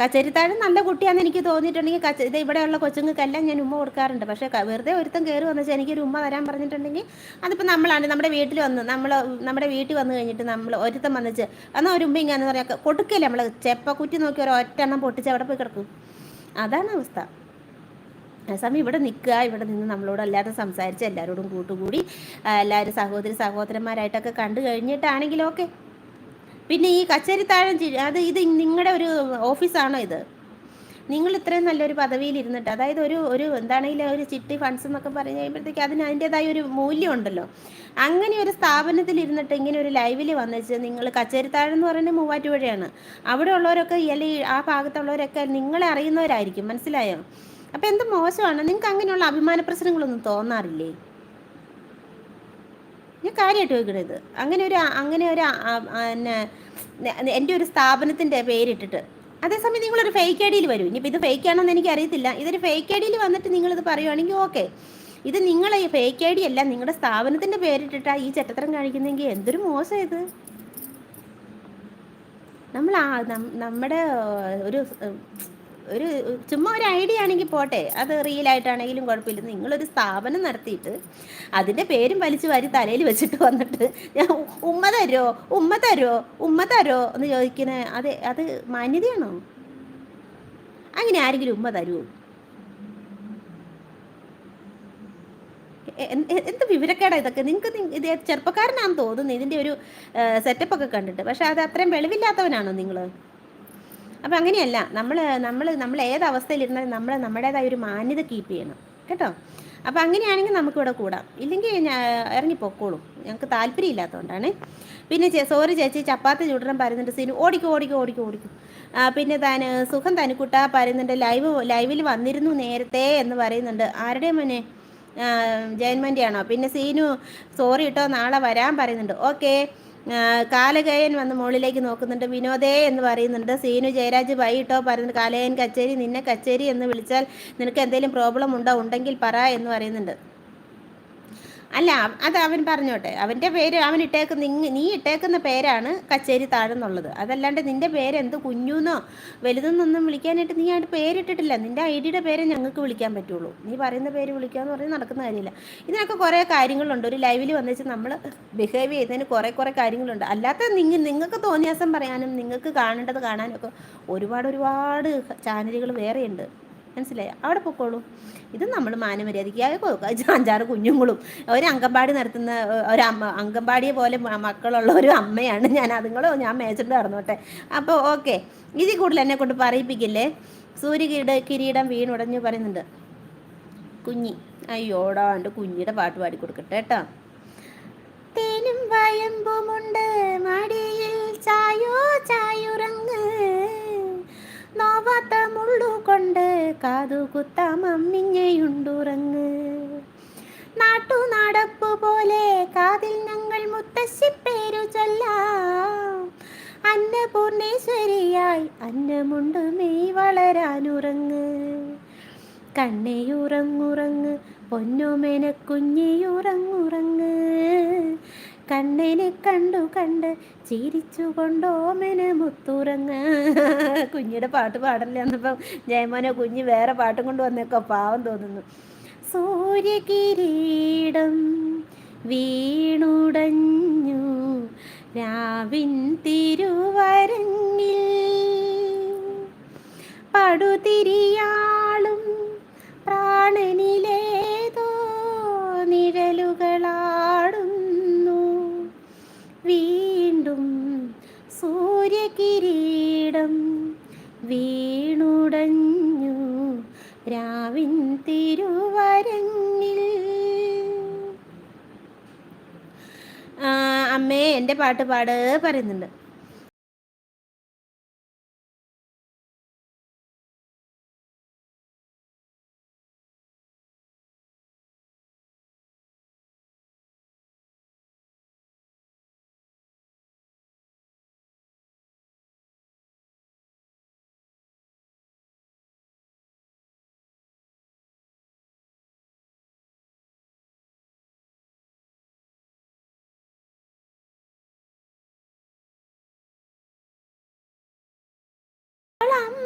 കച്ചേരിത്താഴം നല്ല കുട്ടിയാണെന്ന് എനിക്ക് തോന്നിയിട്ടുണ്ടെങ്കിൽ കച്ച ഇത് ഇവിടെയുള്ള കൊച്ചുങ്ങൾക്കെല്ലാം ഞാൻ ഉമ്മ കൊടുക്കാറുണ്ട്. പക്ഷേ വെറുതെ ഒരുത്തം കയറി വെച്ചാൽ എനിക്കൊരു ഉമ്മ തരാൻ പറഞ്ഞിട്ടുണ്ടെങ്കിൽ അതിപ്പോൾ നമ്മളാണ് നമ്മുടെ വീട്ടിൽ വന്ന് നമ്മൾ നമ്മുടെ വീട്ടിൽ വന്നു കഴിഞ്ഞിട്ട് നമ്മൾ ഒരുത്തം വന്നിച്ച് എന്നാൽ ഒരു ഉമ്മ ഇങ്ങനെ പറയാം കൊടുക്കില്ല നമ്മൾ ചെപ്പക്കുറ്റി നോക്കി ഒരു ഒറ്റെണ്ണം പൊട്ടിച്ച് അവിടെ പോയി കിടക്കും. അതാണ് അവസ്ഥ. സമയം ഇവിടെ നിൽക്കുക ഇവിടെ നിന്ന് നമ്മളോട് എല്ലാവരും സംസാരിച്ച് എല്ലാവരോടും കൂട്ടുകൂടി എല്ലാവരും സഹോദരി സഹോദരന്മാരായിട്ടൊക്കെ കണ്ടു കഴിഞ്ഞിട്ടാണെങ്കിലും ഓക്കെ പിന്നെ ഈ കച്ചേരി താഴം അത് ഇത് നിങ്ങളുടെ ഒരു ഓഫീസാണോ ഇത്? നിങ്ങൾ ഇത്രയും നല്ലൊരു പദവിയിൽ ഇരുന്നിട്ട് അതായത് ഒരു ഒരു എന്താണെങ്കിലും ഒരു ചിട്ടി ഫണ്ട്സ് എന്നൊക്കെ പറഞ്ഞു കഴിയുമ്പോഴത്തേക്ക് അതിന് അതിന്റെതായ ഒരു മൂല്യമുണ്ടല്ലോ. അങ്ങനെ ഒരു സ്ഥാപനത്തിൽ ഇരുന്നിട്ട് ഇങ്ങനെ ഒരു ലൈവിൽ വന്നിച്ച് നിങ്ങൾ കച്ചേരിത്താഴം എന്ന് പറയുന്നത് മൂവാറ്റുപുഴയാണ്. അവിടെ ഉള്ളവരൊക്കെ അല്ലെങ്കിൽ ആ ഭാഗത്തുള്ളവരൊക്കെ നിങ്ങളെ അറിയുന്നവരായിരിക്കും. മനസ്സിലായോ? അപ്പോൾ എന്ത് മോശമാണ്? നിങ്ങൾക്ക് അങ്ങനെയുള്ള അഭിമാന പ്രശ്നങ്ങളൊന്നും തോന്നാറില്ലേ? ഞാൻ കാര്യമായിട്ട് ചോദിക്കണത്. അങ്ങനെ ഒരു അങ്ങനെ ഒരു പിന്നെ എന്റെ ഒരു സ്ഥാപനത്തിന്റെ പേരിട്ടിട്ട്. അതേസമയം നിങ്ങളൊരു ഫേക്ക് ഐ ഡിയിൽ വരും. ഇനിയിപ്പോൾ ഇത് ഫേക്ക് ആണെന്ന് എനിക്ക് അറിയത്തില്ല ഇതൊരു ഫേക്ക് ഐ ഡിയിൽ വന്നിട്ട് നിങ്ങളിത് പറയുവാണെങ്കിൽ ഓക്കെ. ഇത് നിങ്ങളെ ഈ ഫേക്ക് ഐ ഡി അല്ല നിങ്ങളുടെ സ്ഥാപനത്തിന്റെ പേരിട്ടിട്ടാണ് ഈ ചട്ടത്തരം കാണിക്കുന്നെങ്കിൽ എന്തൊരു മോശം ഇത്? നമ്മൾ ആ നമ്മുടെ ഒരു ഒരു ചുമ്മാ ഒരു ഐഡിയ ആണെങ്കിൽ പോട്ടെ. അത് റിയൽ ആയിട്ടാണെങ്കിലും കുഴപ്പമില്ല. നിങ്ങളൊരു സ്ഥാപനം നടത്തിയിട്ട് അതിന്റെ പേരും വലിച്ചു വാരി തലയിൽ വെച്ചിട്ട് വന്നിട്ട് ഞാൻ ഉമ്മ തരോ ഉമ്മ തരോ ഉമ്മ തരോ എന്ന് ചോദിക്കുന്നത് അത് അത് മാന്യതയാണോ? അങ്ങനെ ആരെങ്കിലും ഉമ്മ തരുമോ എന്ത് വിവരക്കേടാ ഇതൊക്കെ? നിങ്ങൾക്ക് ഇത് ചെറുപ്പക്കാരനാണെന്ന് തോന്നുന്നു ഇതിന്റെ ഒരു സെറ്റപ്പ് ഒക്കെ കണ്ടിട്ട്. പക്ഷെ അത് അത്രയും വെളിവില്ലാത്തവനാണോ നിങ്ങൾ അപ്പം അങ്ങനെയല്ല. നമ്മൾ നമ്മൾ നമ്മൾ ഏത് നമ്മൾ നമ്മുടേതായ ഒരു മാന്യത കീപ്പ് ചെയ്യണം. കേട്ടോ? അപ്പോൾ അങ്ങനെയാണെങ്കിൽ നമുക്കിവിടെ കൂടാം. ഇല്ലെങ്കിൽ ഞാൻ ഇറങ്ങിപ്പോക്കോളും. ഞങ്ങൾക്ക് താല്പര്യം ഇല്ലാത്തതുകൊണ്ടാണ് പിന്നെ സോറി ചേച്ചി ചപ്പാത്തി ചുടണം പരുന്നുണ്ട് സീനു ഓടിക്കും ഓടിക്കും ഓടിക്കും ഓടിക്കും. പിന്നെ താൻ സുഖം തനിക്കുട്ട പരുന്നുണ്ട് ലൈവ് ലൈവിൽ വന്നിരുന്നു നേരത്തെ എന്ന് പറയുന്നുണ്ട്. ആരുടെ മോനെ? ജയന്മന്റെ ആണോ പിന്നെ സീനു സോറി ഇട്ടോ നാളെ വരാൻ പറയുന്നുണ്ട്. ഓക്കേ കാലകയൻ വന്ന് മുകളിലേക്ക് നോക്കുന്നുണ്ട്. വിനോദേ എന്ന് പറയുന്നുണ്ട്. സീനു ജയരാജ് വൈകിട്ടോ പറയുന്നുണ്ട്. കാലകയൻ കച്ചേരി നിന്നെ കച്ചേരി എന്ന് വിളിച്ചാൽ നിനക്ക് എന്തെങ്കിലും പ്രോബ്ലം ഉണ്ടോ? ഉണ്ടെങ്കിൽ പറ എന്ന് പറയുന്നുണ്ട്. അല്ല അത് അവൻ പറഞ്ഞോട്ടെ. അവന്റെ പേര് അവൻ ഇട്ടേക്കുന്ന നീ ഇട്ടേക്കുന്ന പേരാണ് കച്ചേരി താഴെന്നുള്ളത്. അതല്ലാണ്ട് നിന്റെ പേര് എന്ത് കുഞ്ഞുന്നോ വലുതെന്നൊന്നും വിളിക്കാനായിട്ട് നീ ആയിട്ട് പേരിട്ടിട്ടില്ല. നിന്റെ ഐ ഡിയുടെ പേരെ ഞങ്ങൾക്ക് വിളിക്കാൻ പറ്റുള്ളൂ. നീ പറയുന്ന പേര് വിളിക്കാന്ന് പറഞ്ഞാൽ നടക്കുന്ന കാര്യമില്ല. ഇതിനൊക്കെ കുറേ കാര്യങ്ങളുണ്ട്. ഒരു ലൈവിൽ വന്നിച്ച് നമ്മൾ ബിഹേവ് ചെയ്യുന്നതിന് കുറേ കുറേ കാര്യങ്ങളുണ്ട്. അല്ലാത്ത നിങ്ങൾ നിങ്ങൾക്ക് തോന്നിയാസം പറയാനും നിങ്ങൾക്ക് കാണേണ്ടത് കാണാനും ഒക്കെ ഒരുപാട് ഒരുപാട് ചാനലുകൾ വേറെയുണ്ട്. മനസ്സിലായി? അവിടെ പൊക്കോളൂ. ഇത് നമ്മൾ മാനമര്യാദയ്ക്കായി കൊടുക്കുക അഞ്ചാറ് കുഞ്ഞുങ്ങളും. ഒരു അംഗൻവാടി നടത്തുന്ന ഒരു അമ്മ അംഗൻവാടിയെ പോലെ മക്കളുള്ള ഒരു അമ്മയാണ് ഞാൻ. അതുങ്ങളോ ഞാൻ മേച്ചിട്ട് നടന്നോട്ടെ. അപ്പോൾ ഓക്കെ. ഇതിൽ കൂടുതൽ എന്നെ കൊണ്ട് പറയിപ്പിക്കില്ലേ? സൂര്യകിരീട കിരീടം വീണുടഞ്ഞു പറയുന്നുണ്ട്. കുഞ്ഞി അയ്യോടാ എന്റെ കുഞ്ഞിയുടെ പാട്ട് പാടി കൊടുക്കട്ടെ കേട്ടോ. തേനും വയമ്പുമുണ്ട് മടിയിൽ ചായോ ചായുറങ്ങ്. നോവാത്ത മുള്ളുകൊണ്ട് കാതുകുത്താം അമ്മിഞ്ഞയുണ്ടുറങ്ങ് നാട്ടു നടപ്പു പോലെ കാതിൽ ഞങ്ങൾ മുത്തശ്ശി പേരു ചൊല്ലാം. അന്നപൂർണേശ്വരിയായി അന്നമുണ്ട് മെയ് വളരാനുറങ്ങ്. കണ്ണയുറങ്ങുറങ്ങ് പൊന്നുമേന കുഞ്ഞിയുറങ്ങുറങ്ങ് കണ്ണിനെ കണ്ടു കണ്ട് ചിരിച്ചു കൊണ്ടോമന മുത്തുറങ്ങ. കുഞ്ഞിയുടെ പാട്ട് പാടല്ലേ എന്നപ്പം ജയമോനെ കുഞ്ഞ് വേറെ പാട്ടും കൊണ്ട് വന്നേക്കോ പാവം തോന്നുന്നു. സൂര്യകിരീടം വീണുടഞ്ഞു രാവിൻ തിരുവരങ്ങിൽ. പടുതിരിയാളും പ്രാണനിലേതോ സൂര്യകിരീടം വീണുടഞ്ഞു രാവിൻ തിരുവരങ്ങിൽ. അമ്മേ എന്റെ പാട്ട് പാട് പറയുന്നുണ്ട്. Hola,